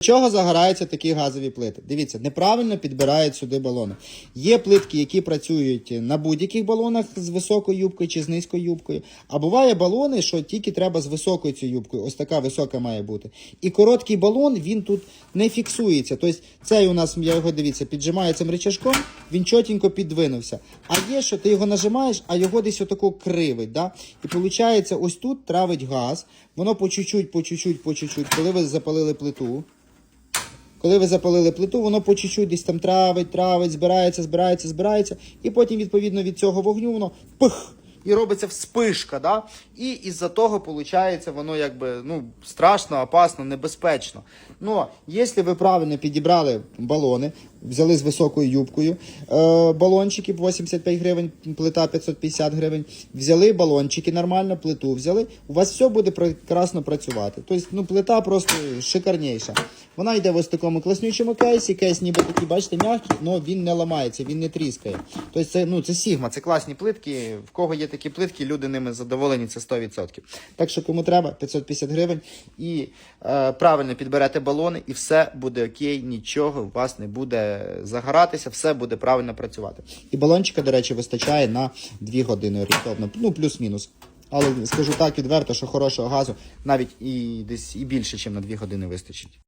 Чого загораються такі газові плити? Дивіться, неправильно підбирають сюди балони. Є плитки, які працюють на будь-яких балонах з високою юбкою чи з низькою юбкою. А буває балони, що тільки треба з високою цією юбкою. Ось така висока має бути. І короткий балон він тут не фіксується. Тобто цей у нас, я його дивіться, піджимаю цим рычажком, він чотенько піддвинувся. А є, що ти його нажимаєш, а його десь отако кривить. Да? І виходить, ось тут травить газ, воно по чуть-чуть, по чуть-чуть, по чуть-чуть, коли ви запалили плиту. Коли ви запалили плиту, воно по чуть-чуть десь там травить, травить, збирається, збирається, збирається, і потім, відповідно, від цього вогню воно пих! І робиться вспишка, да? І із-за того, виходить, воно якби ну, страшно, опасно, небезпечно. Но якщо ви правильно підібрали балони, взяли з високою юбкою е, балончики 85 гривень, плита 550 гривень, взяли балончики нормально, плиту взяли, у вас все буде прекрасно працювати. Тобто, ну, плита просто шикарніша. Вона йде в ось такому класнючому кейсі. Кейс ніби такий, бачите, м'який, але він не ламається, він не тріскає. Тобто це, ну, це Сігма, це класні плитки. В кого є такі плитки, люди ними задоволені, це 100%. Так що кому треба, 550 гривень і е, правильно підберете балони, і все буде окей, нічого у вас не буде загоратися, все буде правильно працювати. І балончика, до речі, вистачає на 2 години орієнтовно, ну плюс-мінус. Але скажу так відверто, що хорошого газу навіть і десь і більше, ніж на 2 години вистачить.